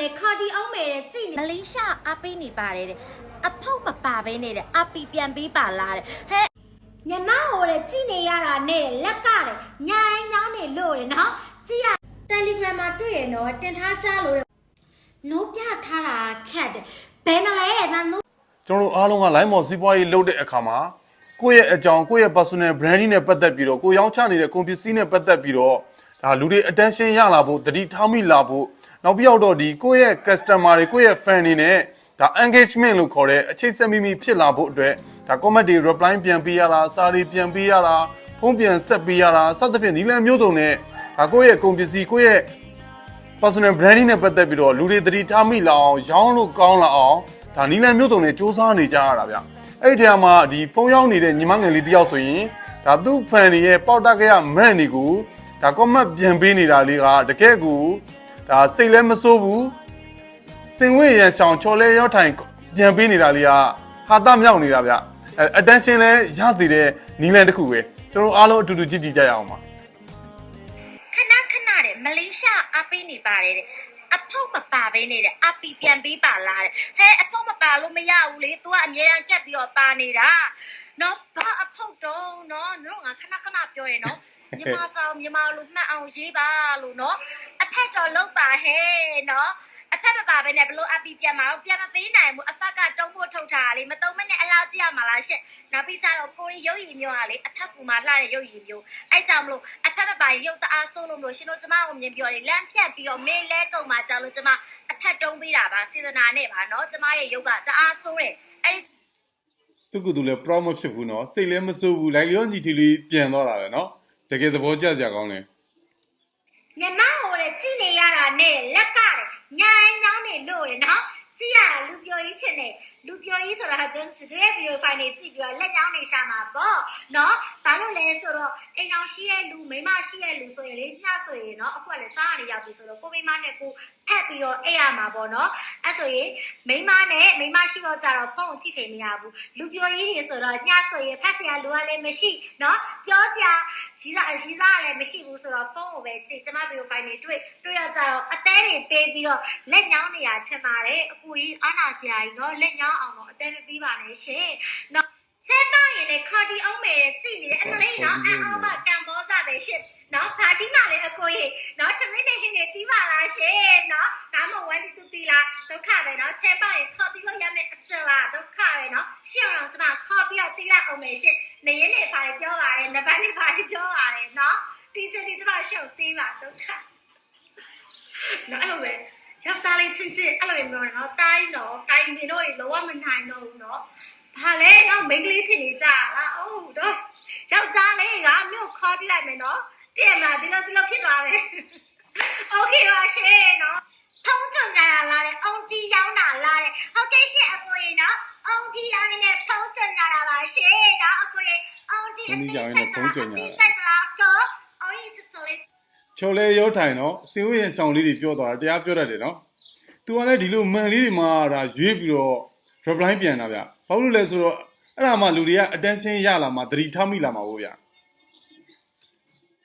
နဲ့ခါတီအောင်မယ်တဲ့ကြည်မလေးရှားအပေးနေပါတယ်တဲ့အဖောက်မပါဘဲနဲ့တဲ့အပီပြန်ပေးပါလားတဲ့ဟဲ့ညမဟိုတဲ့ကြည်နေရတာနဲ့တဲ့လက်ကတဲ့ညာတိုင်းညောင်းနေလို့တဲ့နော်ကြည်ရ Telegram မှာတွေ့ရနော်တင်ထားကြလို့တဲ့နိုးပြထားတာခက်တယ်ဘယ်မလဲတဲ့နော်နိုးကျွန်တော်တို့အားလုံးက line မော်စီးပွားရေးလုပ်တဲ့အခါမှာကိုယ့်ရဲ့အကြောင်းကိုယ့်ရဲ့ personal branding နဲ့ပတ်သက်ပြီးတော့ကိုယ်ရောင်းချနေတဲ့ကုန်ပစ္စည်းနဲ့ပတ်သက်ပြီးတော့ဒါလူတွေ attention ရလာဖို့တတိထားမိလာဖို့ နောက်ပြီးတော့ဒီကိုယ့်ရဲ့ customer တွေကိုယ့်ရဲ့ fan တွေနဲ့ဒါ engagement လို့ခေါ်တဲ့အခြေဆက်မိမိဖြစ်လာဖို့အတွက်ဒါ comment တွေ reply ပြန်ပေးရတာစာတွေပြန်ပေးရတာဖုန်းပြန်ဆက်ပေးရတာစသဖြင့်နီလန်မျိုးစုံနဲ့ဒါကိုယ့်ရဲ့ကုန်ပစ္စည်းကိုယ့်ရဲ့ personal branding နဲ့ပတ်သက်ပြီးတော့လူတွေသတိထားမိလာအောင်ရောင်းလို့ကောင်းလာအောင်ဒါနီလန်မျိုးစုံနဲ့စူးစမ်းနေကြရတာဗျအဲ့ဒီထဲမှာဒီဖုန်းရောင်းနေတဲ့ညီမငယ်လေးတယောက်ဆိုရင်ဒါသူ့ fan တွေရဲ့ပေါက်တက်ကရမန့်တွေကိုဒါ comment ပြန်ပေးနေတာလေးကတကယ်ကို ဒါစိတ်လည်းမစိုးဘူးစင်ဝေးရန်ဆောင်ချော်လဲရောက်ထိုင်ပြန်ပေးနေတာလေးကဟာတမြောက်နေတာဗျအဲ attention လဲရစီတဲ့နီလန်တစ်ခုပဲကျွန်တော်အားလုံးအတူတူကြည့်ကြည့်ကြရအောင်ပါခဏခဏတဲ့မလေးရှားအပေးနေပါတယ်တဲ့အဖောက်မပါဘဲနဲ့တဲ့အပီပြန်ပေးပါလားတဲ့ဟဲ့အဖောက်မပါလို့မရဘူးလေ तू ကအမြဲတမ်းကက်ပြီးတော့ပါနေတာနော်ဘာအဖောက်တော့နော်တို့ငါခဏခဏပြောရနော်မြန်မာဆောင်မြန်မာလိုမှတ်အောင်ရေးပါလို့နော်အ ဖက်တော်လုတ်ပါဟဲ့နော်အဖက်မပါပဲနဲ့ဘလို့အပီပြန်မှာတော့ပြန်မပေးနိုင်ဘူးအဖက်ကတုံးဖို့ထုတ်ထားတာလေမတုံးမနဲ့အလောက်ကြည့်ရမှာလားရှင့်နောက်ပြီးကြတော့ကိုရီရုပ်ရည်မျိုးကလေအဖက်ကူမှာလှတဲ့ရုပ်ရည်မျိုးအဲ့ကြောင့်မလို့အဖက်မပါရင်ရုပ်တအားဆိုးလို့မလို့ရှင်တို့ကျမကိုမြင်ပြောတယ်လမ်းဖြတ်ပြီးတော့မင်းလဲကုန်မှာကြောက်လို့ကျမအဖက်တုံးပေးတာပါစေတနာနဲ့ပါနော်ကျမရဲ့ရုပ်ကတအားဆိုးတယ်အဲ့သူကတူလဲ promo ဖြစ်ဘူးနော်စိတ်လဲမဆိုးဘူးလိုက်လျောညီတီလေးပြန်တော့တာပဲနော်တကယ်သဘောကျစရာကောင်းတယ် ညမဟိုတဲ့ကြည်နေရတာနဲ့တဲ့လက်ကတဲ့ညာတိုင်းညောင်းနေလို့တဲ့နော် ကြည်ရတာလူပြိုကြီးချင်တယ်လူပြိုကြီးဆိုတာကျွန်တော်ရဲ့ video file တွေကြည့်ပြီးတော့လက်ညောင်းနေရှာမှာပေါ့နော်ဘာလို့လဲဆိုတော့အိမ်အောင်ရှိရဲ့လူမိန်းမရှိရဲ့လူဆိုရင်လေညဆိုရင်နော်အခုကလည်းစားရနေရောက်ပြီဆိုတော့ကိုမိန်းမနဲ့ကိုဖက်ပြီးတော့အိပ်ရမှာပေါ့နော်အဲ့ဆိုရင်မိန်းမနဲ့မိန်းမရှိတော့ကြတော့ဖုန်းကိုကြည့်ချိန်မရဘူးလူပြိုကြီးတွေဆိုတော့ညဆိုရင်ဖက်စရာလူကလည်းမရှိနော်ပြောစရာရီးစားရီးစားကလည်းမရှိဘူးဆိုတော့ဖုန်းကိုပဲကြည့်ကျမ video file တွေတွေ့တွေ့တော့ကြတော့အသေးတွေပေးပြီးတော့လက်ညောင်းနေရထင်ပါတယ်အကူကြီးအာနာစရာကြီးနော်လက်ညောင်းအောင်တော့အသေးမပေးပါနဲ့ရှင်နော်စက်တော့ရင်လည်းခါတီအောင်မယ်ကြည့်နေတယ်အမလေးနော်အအောင်ပါကံဘောစားပဲရှင်နော်ဗာတီမှလည်းအကိုကြီးနော်ထမင်းနေဟင်းနေတီးပါလားရှင်နော်ဒါမှဝမ်းတီတူတီလားဒုက္ခပဲနော်ချဲပါရင်ခေါ်ပြီးလို့ရမယ်အစရာဒုက္ခပဲနော်ရှင်းအောင်ကျွန်မခေါ်ပြီးတော့တီးလိုက်အောင်မယ်ရှင်နေရင်နေပါပြောပါတယ်နဘတ်နေပါပြောပါတယ်နော်တီးချင်တီးကျွန်မရှုပ်တီးပါဒုက္ခနော်အဲ့လိုပဲ ယောက်ျားလေးချင်းချင်းအဲ့လိုမျိုးနော်တိုင်းတော့ကိုင်မင်တော့လောကမနိုင်တော့ဘူးနော်ဒါလေတော့မိန်းကလေးဖြစ်နေကြလားအိုးတော့ယောက်ျားလေးကမြို့ခေါ်တိလိုက်မယ်နော်တည့်မလားဒီလိုဒီလိုဖြစ်သွားမယ်โอเคပါရှင်နော်ထုံးချုံကြရလားတဲ့အုံတီရောင်းတာလားတဲ့ဟုတ်ကဲ့ရှင်အကိုရင်နော်အုံတီရောင်းနေထုံးချုံကြတာပါရှင်နော်အကိုရင်အုံတီအတီစိတ်တာအတီစိတ်တာကောအုံရင်ချစ်လေး ာ ချော်လဲရောထိုင်တော့စင်ဝေးရန်ဆောင်လေးတွေပြောသွားတာတရားပြောတတ်တယ်နော်သူကလည်းဒီလိုမန်လေးတွေမှာဒါရွေးပြီးတော့ reply ပြန်တာဗျဘာလို့လဲဆိုတော့အဲ့ဒါမှလူတွေက attention ရလာမှသတိထားမိလာမှာပေါ့ဗျ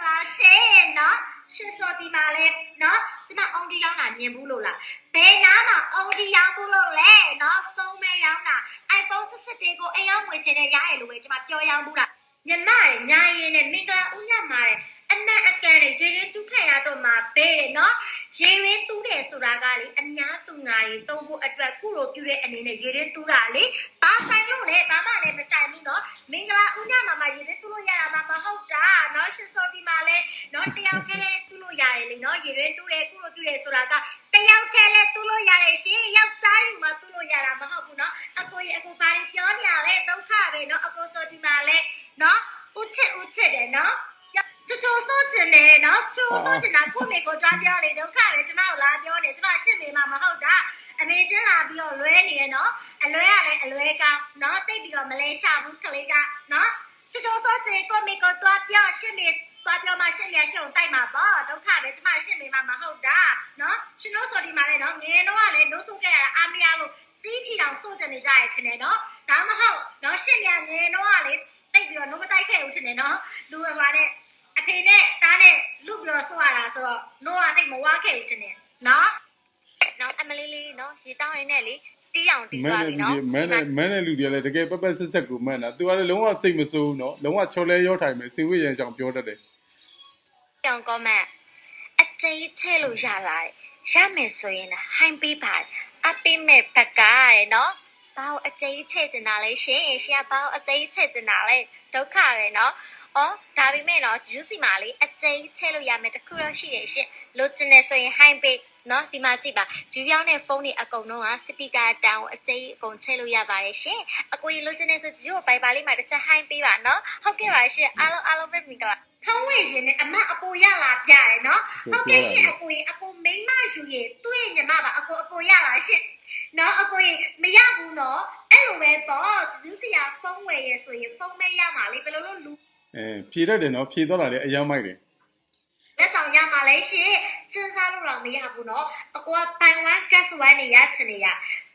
ပါရှင်နော်ရှင်စောဒီမှာလဲနော်ကျမအုံဒီရောက်တာမြင်ဘူးလို့လားဘယ်နားမှာအုံဒီရောက်ဘူးလို့လဲနော်ဖုန်းမဲရောက်တာ iPhone 17ကိုအိမ်ရောက်ဝင်ချင်တဲ့ရရလို့ပဲကျမပြောရောက်ဘူးလား ညမရယ်ညာရည်နဲ့မင်္ဂလာဦးညမှာရယ်အနက်အကန်နဲ့ရေရင်းတူးခတ်ရတော့မှာပဲတဲ့နော်ရေရင်းတူးတယ်ဆိုတာကလေအများသူငါရီတုံးဖို့အတွက်ကုလိုပြတဲ့အနေနဲ့ရေရင်းတူးတာလေဘာဆိုင်လို့လဲဘာမှလည်းမဆိုင်ဘူးနော်မင်္ဂလာဦးညမှာမှရေရင်းတူးလို့ရတာမှမဟုတ်တာနော်ရှင်စောဒီမှာလဲနော်တယောက်တည်းလေးတူးလို့ရတယ်လေနော်ရေရင်းတူးတယ်ကုလိုပြတယ်ဆိုတာကတယောက်တည်းလေးတူးလို့ရတယ်ရှင်ယောက်ျားယူမှတူးလို့ရတာမဟုတ်ဘူးနော်အကိုကြီးအကိုဘာတွေပြောနေရလဲဒုက္ခ ပဲနော်အကိုစောဒီမှာလဲနော်ဦးချစ်ဦးချစ်တယ်နော်ချူချူဆိုးကျင်တယ်နော်ချူဆိုးကျင်တာကိုမေကိုတွားပြောလေဒုက္ခပဲကျမတို့လာပြောနေကျမရှစ်မေမှာမဟုတ်တာအမေချင်းလာပြီးတော့လွဲနေရနော်အလွဲရတယ်အလွဲကောင်းနော်တိတ်ပြီးတော့မလဲရှာဘူးကလေးကနော်ချူချူဆိုးကျင်ကိုမေကိုတွားပြောရှစ်မေတွားပြောမှရှစ်မေရှုံတိုက်မှာပေါ့ဒုက္ခပဲကျမရှစ်မေမှာမဟုတ်တာနော်ရှင်တို့ဆိုဒီမှာလေနော်ငယ်တော့ကလည်းလို့ဆိုခဲ့ရတာအာမရလို့ ကြီးချီတောင်ဆိုးကျင်နေကြရထင်တယ်နော်ဒါမဟုတ်နော်ရှစ်မေငယ်တော့ကလေတိတ်ပြီးတော့နှုတ်မတိုက်ခဲ့ဘူးထင်တယ်နော်လူကပါနဲ့အဖေနဲ့တားနဲ့လူပြောဆိုရတာဆိုတော့နိုးကတိတ်မဝါခဲ့ဘူးတင်တယ်နော်နော်အမလေးလေးနော်ရေတောင်းရင်းနဲ့လေတီးအောင်တီးမန်သွားတဲ့ပြီလူနော်တွေမန်တဲ့မန်တဲ့လူတွေကလည်းတကယ်ပက်ပက်ဆက်ဆက်ကိုမန်တာသူကလည်းလုံးဝစိတ်မဆိုးဘူးနော်လုံးဝချော်လဲရောထိုင်မယ်စေဝေးရန်ဆောင်ပြောတတ်တယ်ကြောင်ကော မန့်အကျိချဲလို့ရလာတယ်ရမယ်ဆိုရင်ဟိုင်းပေးပါတယ်အပိမဲ့ဘက်ကရယ်နော်ဘာလို့အကျိချဲချင်တာလဲရှင်ရှင်ကဘာလို့အကျိချဲချင်တာလဲဒုက္ခပဲနော်အော်ဒါပေမဲ့နော်ယူစီမာလေးအကျိချဲလို့ရမယ်တခုတော့ရှိတယ်ရှင်လိုချင်တယ်ဆိုရင်ဟိုင်းပေးနော်ဒီမှာကြည့်ပါဂျူရောင်းတဲ့ဖုန်းတွေအကုန်လုံးကစပီကာတောင်အကျိအကုန်ချဲလို့ရပါတယ်ရှင်အကိုကြီးလိုချင်တယ်ဆိုဂျူကိုဘိုင်ပါလေးမှာတစ်ချက်ဟိုင်းပေးပါနော်ဟုတ်ကဲ့ပါရှင်အားလုံးအားလုံးပဲမင်္ဂလာ ဖုံးဝေရင်နဲ့အမအပိုရလာပြတယ်နော်ဟုတ်ကဲ့ရှင်အကိုရင်အကိုမိန်းမယူရင်သူ့ရဲ့ညီမပါအကိုအပိုရလာရှင်နော်အကိုရင်မရဘူးနော်အဲ့လိုပဲပေါ့ကျူးစီယာဖုံးဝေရဆိုရင်ဖုံးမဲရမှာလေဘယ်လိုလုပ်လူအဲဖြေတတ်တယ်နော်ဖြေတော့တာလည်းအယမ်းမိုက်တယ် လက်ဆောင်ရမှာလဲရှင်စဉ်းစားလို့တော့မရဘူးနော်အကိုကပိုင်ဝမ်ကက်စဝမ်နေရချင်နေရ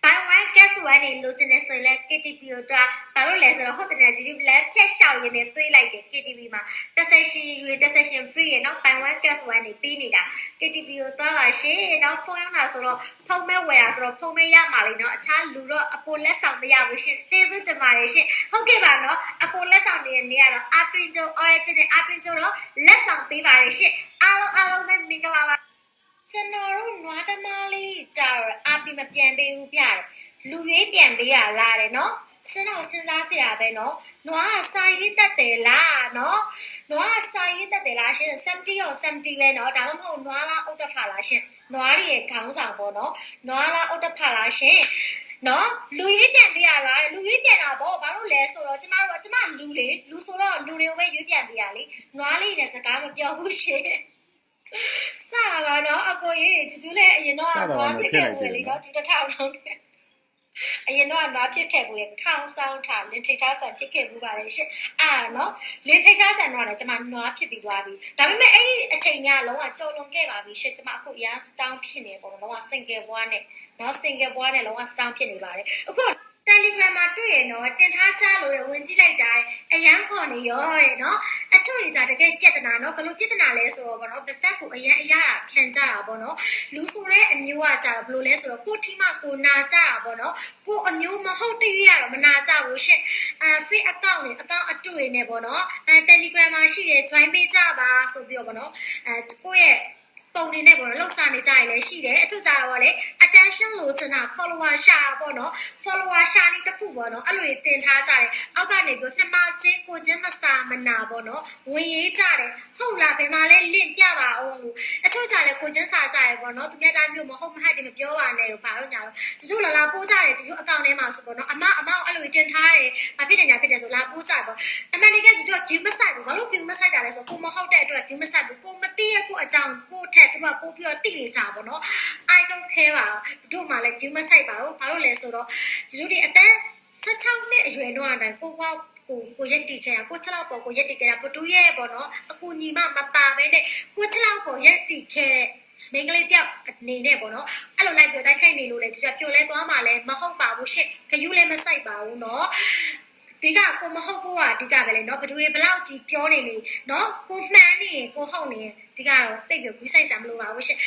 ပိုင်ဝမ်ကက်စဝမ်နေလိုချင်နေဆိုရင်လဲ KTV ကိုတွားဘာလို့လဲဆိုတော့ဟုတ်တယ်ကြီးလက်ဖြတ်လျှောက်ရင်းနဲ့သွေးလိုက်တယ် KTV မှာတစ်ဆက်ရှင်ယူတစ်ဆက်ရှင် free ရနော်ပိုင်ဝမ်ကက်စဝမ်နေပြီးနေတာ KTV ကိုတွားပါရှင်နော်ဖုန်းရောင်းတာဆိုတော့ဖုန်းမဲဝယ်တာဆိုတော့ဖုန်းမဲရမှာလေနော်အခြားလူတော့အပိုလက်ဆောင်မရဘူးရှင်ကျေးဇူးတင်ပါတယ်ရှင်ဟုတ်ကဲ့ပါနော်အပိုလက်ဆောင်တွေနေရတော့ Aprinjo Origin နဲ့ Aprinjo တော့လက်ဆောင်ပေးပါတယ်ရှင် အားလုံးအားလုံးပဲမင်္ဂလာပါကျွန်တော်တို့နွားတမားလေးကြာတော့အပီမပြန်ပေးဘူးပြတယ်လူရွေးပြန်ပေးရလားတယ်နော်စဉ်းတော့စဉ်းစားเสียရပဲเนาะနွားကစာရေးတတ်တယ်လားเนาะနွားကစာရေးတတ်တယ်လားရှင်70ရော70ပဲเนาะဒါမှမဟုတ်နွားလားအုတ်တဖာလားရှင်နွားတွေရဲ့ခေါင်းဆောင်ပေါ့เนาะနွားလားအုတ်တဖာလားရှင်နော်လူရေးပြန်ပေးရလားလူရေးပြန်တာပေါ့ဘာလို့လဲဆိုတော့ကျမတို့ကကျမလူလေလူဆိုတော့လူတွေကိုပဲရွေးပြန်ပေးရလေနွားလေးနဲ့စကားမပြောဘူးရှင် စတာပါနော်အကိုကြီးကျူးကျူးလည်းအရင်တော့နွားဖြစ်ခဲ့ဘူးလေနော်ကျူးတစ်ထောင်လုံးနဲ့အရင်တော့နွားဖြစ်ခဲ့ဘူးလေခေါင်းဆောင်ထားလင်ထိတ်ထားဆန်ဖြစ်ခဲ့ဘူးပါလေရှင်အာနော်လင်ထိတ်ထားဆန်တော့လည်းကျမနွားဖြစ်ပြီးသွားပြီဒါပေမဲ့အဲ့ဒီအချိန်ကလုံးဝကြော်လွန်ခဲ့ပါပြီရှင်ကျမအခုအရန်စတောင်းဖြစ်နေပေါ့နော်လုံးဝ single ဘွားနဲ့နော် single ဘွားနဲ့လုံးဝစတောင်းဖြစ်နေပါတယ်အခု Telegram မှာတွေ့ရနော်တင်ထားချလို့ရဝင်ကြည့်လိုက်တာအရန်ခေါ်နေရောတဲ့နော်အ ချို့တွေじゃတကယ်ပြဿနာနော်ဘယ်လိုပြဿနာလဲဆိုတော့ဗောနော်ပါဇက်ကိုအရန်အရာခံကြတာဗောနော်လူဆိုတဲ့အမျိုးကကြတော့ဘယ်လိုလဲဆိုတော့ကိုထိမကိုနာကြတာဗောနော်ကိုအမျိုးမဟုတ်တည်းရတော့မနာကြဘူးရှင့်အဲ fake account နဲ့ account အတွေ့နဲ့ဗောနော်အဲ Telegram မှာရှိတယ် join ပေးကြပါဆိုပြီးတော့ဗောနော်အဲကိုယ့်ရဲ့ ပုံနေနဲ့ပေါ့နော်လှုပ်ရှားနေကြရလည်းရှိတယ်အချို့ကြတော့လေ attention လို့ချင်တာ follower ရှာတာပေါ့နော် follower ရှာနေတစ်ခုပေါ့နော်အဲ့လိုတွေတင်ထားကြတယ်အောက်ကနေပြီးနှစ်မချင်းကိုချင်းမစာမနာပေါ့နော်ဝင်ရေးကြတယ်ဟုတ်လားဘယ်မှာလဲလင့်ပြပါအောင်လို့အချို့ ကြလည်းကိုချင်းစာကြရပေါ့နော်သူများတိုင်းမျိုးမဟုတ်မဟတ်တယ်မပြောပါနဲ့လို့ဘာလို့ညာလို့ကျကျလာလာပို့ကြတယ်ကျကျအကောင့်ထဲမှာဆိုပေါ့နော်အမအမအဲ့လိုတင်ထားတယ်ဘာဖြစ်နေညာဖြစ်တယ်ဆိုလာပို့ကြပေါ့အမှန်တကယ်ကျကျက view မဆိုင်ဘူးဘာလို့ view မဆိုင်တာလဲဆိုကိုမဟုတ်တဲ့အတွက် view မဆိုင်ဘူးကိုမသိရကိုအကြောင်းကိုထက်သူကပို့ပြီးတော့တိနေစားပေါ့နော် I don't care ပါဘူးတို့မှလည်း view မဆိုင်ပါဘူးဘာလို့လဲဆိုတော့ကျကျဒီအတန်း16နှစ်အရွယ်တော့အတိုင်းကိုက ကိုကိုရက်တီခဲ့တာကိုချက်လောက်ပေါ်ကိုရက်တီခဲ့တာဘတူရဲ့ပေါ့နော်အကူညီမမပါပဲနဲ့ကိုချက်လောက်ပေါ်ရက်တီခဲ့တဲ့မင်္ဂလေးတယောက်အနေနဲ့ပေါ့နော်အဲ့လိုလိုက်ပြောတိုက်ခိုက်နေလို့လေကြကြပျော်လဲသွားမှလည်းမဟုတ်ပါဘူးရှင့်ခယူးလည်းမဆိုင်ပါဘူးเนาะဒီကကိုမဟုတ်ဘူးကအဓိကပဲလေเนาะဘယ်သူတွေဘလောက်ဒီပြောနေနေเนาะကိုမှန်နေရင်ကိုဟုတ်နေရင်ဒီကတော့တိတ်ပြီးဂူးဆိုင်စရာမလိုပါဘူးရှင့်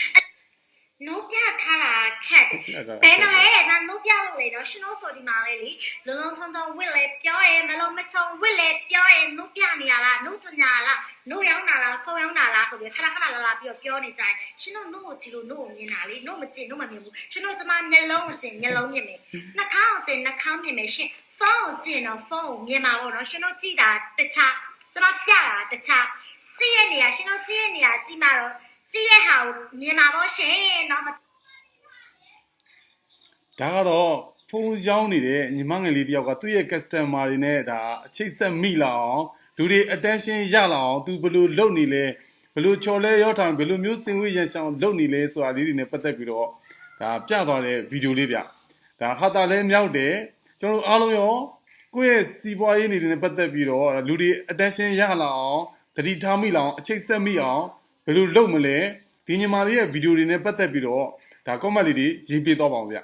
နိုးပြထားတာခက်တယ်ဘယ်မလဲငါနှုတ်ပြလို့လေနော်ရှင်တို့ဆိုဒီမှာလေလေလုံးလုံးချုံချုံဝစ်လေပြောရဲမလုံးမချုံဝစ်လေပြောရဲနှုတ်ပြနေရလားနှုတ်ချညာလားနှုတ်ရောင်းတာလားဖုံရောင်းတာလားဆိုပြီးခဏခဏလာလာပြီးတော့ပြောနေကြတယ်ရှင်တို့နှုတ်ကိုကြည့်လို့နှုတ်ကိုမြင်တာလေနှုတ်မကြည့်နှုတ်မမြင်ဘူးရှင်တို့ကျမမျက်လုံးကိုကြည့်မျက်လုံးမြင်မယ်နှာခေါင်းကိုကြည့်နှာခေါင်းမြင်မယ်ရှင်ဖုန်းကိုကြည့်တော့ဖုန်းကိုမြင်မှာပေါ့နော်ရှင်တို့ကြည့်တာတခြားကျမပြတာတခြားကြည့်ရနေရရှင်တို့ကြည့်ရနေရကြည့်မှတော့ ကြည့်ရဟာကိုမြင်မှာပေါ့ရှင်နော်ဒါကတော့ဖုန်းရောင်းနေတဲ့ညီမငယ်လေးတယောက်ကသူ့ရဲ့ customer တွေနဲ့ဒါအချိတ်ဆက်မိလာအောင်လူတွေ attention ရလာအောင်သူဘယ်လိုလုပ်နေလဲဘယ်လိုချော်လဲရောထောင်ဘယ်လိုမျိုးစင်ဝေးရန်ရှောင်လုပ်နေလဲဆိုတာလေးတွေနဲ့ပတ်သက်ပြီးတော့ဒါပြသွားတဲ့ဗီဒီယိုလေးဗျဒါဟာတာလဲမြောက်တယ်ကျွန်တော်တို့အားလုံးရောကိုယ့်ရဲ့စီးပွားရေးနေတွေနဲ့ပတ်သက်ပြီးတော့လူတွေ attention ရလာအောင်သတိထားမိလာအောင်အချိတ်ဆက်မိအောင် ဘယ်လိုလုပ်မလဲဒီညီမလေးရဲ့ဗီဒီယိုတွေနဲ့ပတ်သက်ပြီးတော့ဒါ comment လေးတွေရေးပေးတော့ပါအောင်ဗျ